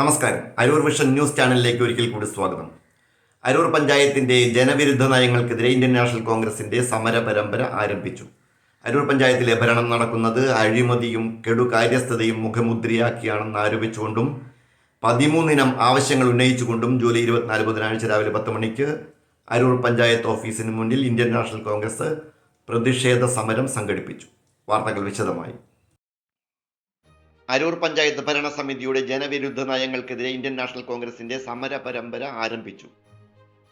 നമസ്കാരം. Aroor vision news ചാനലിലേക്ക് ഒരിക്കൽ കൂടി സ്വാഗതം. അരൂർ പഞ്ചായത്തിന്റെ ജനവിരുദ്ധ നയങ്ങൾക്കെതിരെ ഇന്ത്യൻ നാഷണൽ കോൺഗ്രസിന്റെ സമര പരമ്പര ആരംഭിച്ചു. അരൂർ പഞ്ചായത്തിലെ ഭരണം നടക്കുന്നത് അഴിമതിയും കെടുകാര്യസ്ഥതയും മുഖമുദ്രയാക്കിയാണെന്ന് ആരോപിച്ചുകൊണ്ടും പതിമൂന്നിനം ആവശ്യങ്ങൾ ഉന്നയിച്ചുകൊണ്ടും ജൂലൈ ഇരുപത്തിനാല് ബുധനാഴ്ച രാവിലെ പത്ത് മണിക്ക് അരൂർ പഞ്ചായത്ത് ഓഫീസിന് മുന്നിൽ ഇന്ത്യൻ നാഷണൽ കോൺഗ്രസ് പ്രതിഷേധ സമരം സംഘടിപ്പിച്ചു. വാർത്തകൾ വിശദമായി. അരൂർ പഞ്ചായത്ത് ഭരണസമിതിയുടെ ജനവിരുദ്ധ നയങ്ങൾക്കെതിരെ ഇന്ത്യൻ നാഷണൽ കോൺഗ്രസിന്റെ സമര പരമ്പര ആരംഭിച്ചു.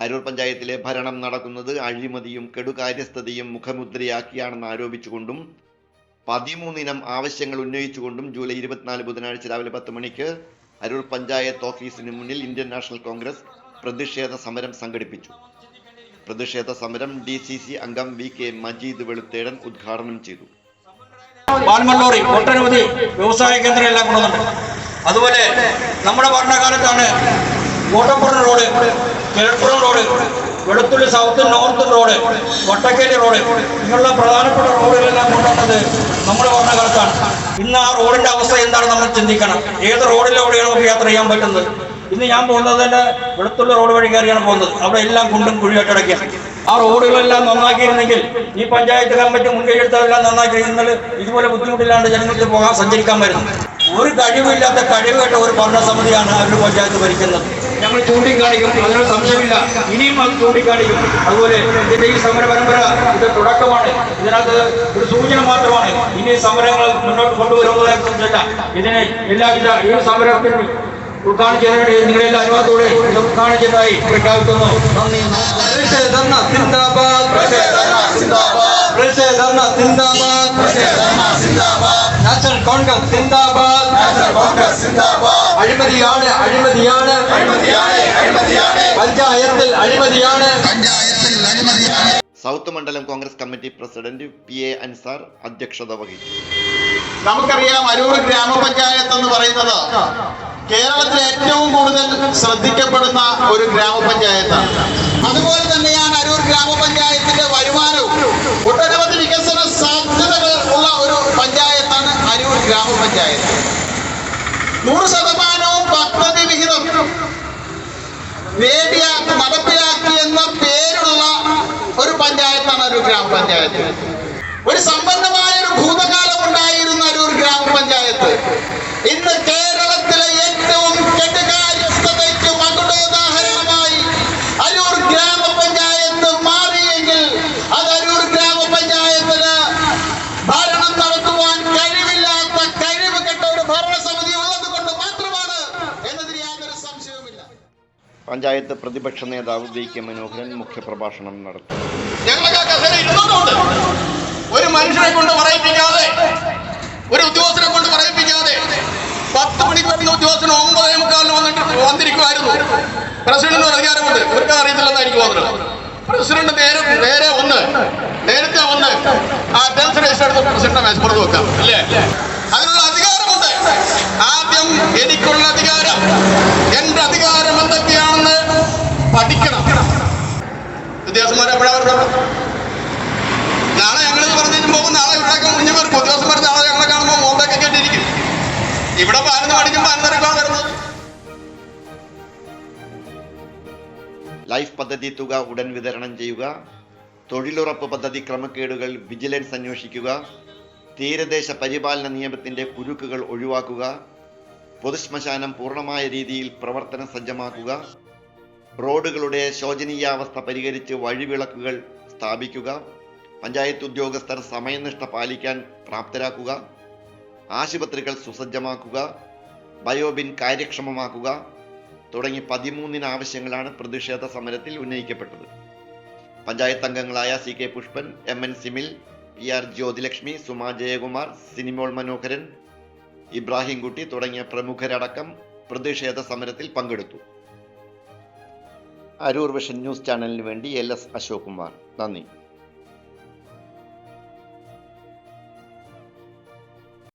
അരൂർ പഞ്ചായത്തിലെ ഭരണം നടക്കുന്നത് അഴിമതിയും കെടുകാര്യസ്ഥതയും മുഖമുദ്രയാക്കിയാണെന്ന് ആരോപിച്ചുകൊണ്ടും പതിമൂന്നിനം ആവശ്യങ്ങൾ ഉന്നയിച്ചുകൊണ്ടും ജൂലൈ ഇരുപത്തിനാല് ബുധനാഴ്ച രാവിലെ പത്ത് മണിക്ക് അരൂർ പഞ്ചായത്ത് ഓഫീസിന് മുന്നിൽ ഇന്ത്യൻ നാഷണൽ കോൺഗ്രസ് പ്രതിഷേധ സമരം സംഘടിപ്പിച്ചു. പ്രതിഷേധ സമരം ഡി സി സി അംഗം വി കെ മജീദ് വെളുത്തേടൻ ഉദ്ഘാടനം ചെയ്തു. പാൽമണ്ണൂറി ഒട്ടനവധി വ്യവസായ കേന്ദ്രങ്ങളെല്ലാം കൊണ്ടുവന്നിട്ടുണ്ട്. അതുപോലെ നമ്മുടെ ഭരണകാലത്താണ് Kottappuram road Kizhappuram road Veluthulli south north road Vattakkeri road ഇങ്ങനെയുള്ള പ്രധാനപ്പെട്ട റോഡുകളെല്ലാം കൊണ്ടുവന്നത് നമ്മുടെ ഭരണകാലത്താണ്. ഇന്ന് ആ റോഡിന്റെ അവസ്ഥ എന്താണ് നമ്മൾ ചിന്തിക്കണം. ഏത് റോഡിലൂടെയാണ് നമുക്ക് യാത്ര ചെയ്യാൻ പറ്റുന്നത്. ഇന്ന് ഞാൻ പോകുന്നത് തന്നെ വെളുത്തുള്ളി റോഡ് വഴി കയറിയാണ് പോകുന്നത്. അവിടെ എല്ലാം കുണ്ടും കുഴിയായിട്ട് അടയ്ക്കാം ആ റോഡുകളെല്ലാം നന്നാക്കിയിരുന്നെങ്കിൽ ഈ പഞ്ചായത്ത് കമ്മിറ്റി മുൻകൈയെടുത്തതെല്ലാം നന്നാക്കി ഇന്നലെ ഇതുപോലെ ബുദ്ധിമുട്ടില്ലാണ്ട് ജനങ്ങൾക്ക് പോകാൻ സഞ്ചരിക്കാൻ വരുന്നു ഒരു കഴിവില്ലാത്ത കഴിവുകെട്ട ഒരു ഭരണസമിതിയാണ് അവരുടെ പഞ്ചായത്ത് ഭരിക്കുന്നത്. ഞങ്ങൾ ചൂണ്ടിക്കാണിക്കും അതിനൊരു സംശയമില്ല. ഇനിയും അത് ചൂണ്ടിക്കാണിക്കും. അതുപോലെ ഇതിന്റെ ഈ സമര പരമ്പര ഇത് തുടക്കമാണ്. ഇതിനകത്ത് ഒരു സൂചന മാത്രമാണ്. ഇനി സമരങ്ങൾ മുന്നോട്ട് കൊണ്ടുവരുന്നതിനെ കുറിച്ചല്ല ഇതിനെ എല്ലാവിധ ഈ സമരത്തിൽ ഉദ്ഘാടനം ചെയ്തതിന് നിങ്ങളെല്ലാം അനുവാദത്തോടെ ഉദ്ഘാടനം ചെയ്തതായി പ്രഖ്യാപിക്കുന്നു. നന്ദി. പ്രതിഷേധർണ സിന്ദാബാദ് പ്രതിഷേധർണ സിന്ദാബാദ്. നാഷണൽ കോൺഗ്രസ് സിന്ദാബാദ്. അഴിമതിയാണ് അഴിമതിയാണ്. പഞ്ചായത്തിൽ അഴിമതിയാണ്. സൗത്ത് മണ്ഡലം congress committee president P A Ansar അധ്യക്ഷത വഹിച്ചു. നമുക്കറിയാം അരൂർ ഗ്രാമപഞ്ചായത്ത് എന്ന് പറയുന്നത് കേരളത്തിൽ ഏറ്റവും കൂടുതൽ ശ്രദ്ധിക്കപ്പെടുന്ന ഒരു ഗ്രാമപഞ്ചായത്താണ് അതുപോലെ തന്നെയാണ് അരൂർ ഗ്രാമപഞ്ചായത്തിന്റെ വരുമാനവും ഒട്ടനവധി വികസന സാധ്യതകൾ ഉള്ള ഒരു പഞ്ചായത്താണ് അരൂർ ഗ്രാമപഞ്ചായത്ത് നൂറ് ശതമാനവും പദ്ധതി വിഹിതം. നേടിയ നടപ്പിലാക്കി എന്ന പേരുള്ള ഒരു പഞ്ചായത്താണ് ഒരു ഗ്രാമപഞ്ചായത്ത്. ഒരു സമ്പന്നമായ ഒരു ഭൂതകാലം ഉണ്ടായിരുന്ന ഒരു ഗ്രാമപഞ്ചായത്ത്. ഇന്ന് കേരളത്തിലെ ഏറ്റവും കെട്ടുകാര്യസ്ഥതയ്ക്ക് മകുടോദാഹരണമായി അരൂർ ഗ്രാമപഞ്ചായത്ത് മാറിയെങ്കിൽ അത് അരൂർ ഗ്രാമപഞ്ചായത്തിന് ഭരണം നടത്തുവാൻ കഴിവില്ലാത്ത കഴിവ് കെട്ട ഒരു ഭരണസമിതി ഉള്ളത് കൊണ്ട് മാത്രമാണ് എന്നതിന് യാതൊരു സംശയവുമില്ല പഞ്ചായത്ത് പ്രതിപക്ഷ നേതാവ് വി കെ മനോഹരൻ മുഖ്യപ്രഭാഷണം നടത്തി. ഒരു മനുഷ്യനെ കൊണ്ട് പറയിപ്പിക്കാതെ ഒരു ഉദ്യോഗസ്ഥനെ കൊണ്ട് പറയിപ്പിക്കാതെ പത്ത് മണിക്ക് വരുന്ന ഉദ്യോഗസ്ഥന് ഒമ്പതേ മുക്കാലിന് വന്നിട്ട് വന്നിരിക്കുമായിരുന്നു പ്രസിഡന്റിന് അധികാരമുണ്ട്. ഇവർക്ക് അറിയത്തില്ലെന്ന് എനിക്ക് പ്രസിഡന്റ് നേരെ നേരെ ഒന്ന് നേരത്തെ ഒന്ന് ആ ഡെൻസ് രജിസ്റ്റർ എടുത്ത് പ്രസിഡന്റ് മേശപ്പുറത്ത് വെക്കാം. അല്ലേ? അതിനുള്ള അധികാരമുണ്ട്. ആദ്യം എനിക്കുള്ള ലൈഫ് പദ്ധതി തുക ഉടൻ വിതരണം ചെയ്യുക. തൊഴിലുറപ്പ് പദ്ധതി ക്രമക്കേടുകൾ വിജിലൻസ് അന്വേഷിക്കുക. തീരദേശ പരിപാലന നിയമത്തിന്റെ കുരുക്കുകൾ ഒഴിവാക്കുക. പൊതുശ്മശാനം പൂർണമായ രീതിയിൽ പ്രവർത്തന സജ്ജമാക്കുക. റോഡുകളുടെ ശോചനീയാവസ്ഥ പരിഹരിച്ച് വഴിവിളക്കുകൾ സ്ഥാപിക്കുക. പഞ്ചായത്ത് ഉദ്യോഗസ്ഥർ സമയനിഷ്ഠ പാലിക്കാൻ പ്രാപ്തരാക്കുക. ആശുപത്രികൾ സുസജ്ജമാക്കുക. ബയോബിൻ കാര്യക്ഷമമാക്കുക. തുടങ്ങി പതിമൂന്നിന് ആവശ്യങ്ങളാണ് പ്രതിഷേധ സമരത്തിൽ ഉന്നയിക്കപ്പെട്ടത്. പഞ്ചായത്ത് അംഗങ്ങളായ C K Pushpan M N Simil P R Jyothilakshmi Suma Jayakumar Sinimol Manoharan Ibrahim Kutty തുടങ്ങിയ പ്രമുഖരടക്കം പ്രതിഷേധ സമരത്തിൽ പങ്കെടുത്തു. അരൂർ വിഷൻ ന്യൂസ് ചാനലിന് വേണ്ടി എൽ എസ് അശോക് കുമാർ നന്ദി.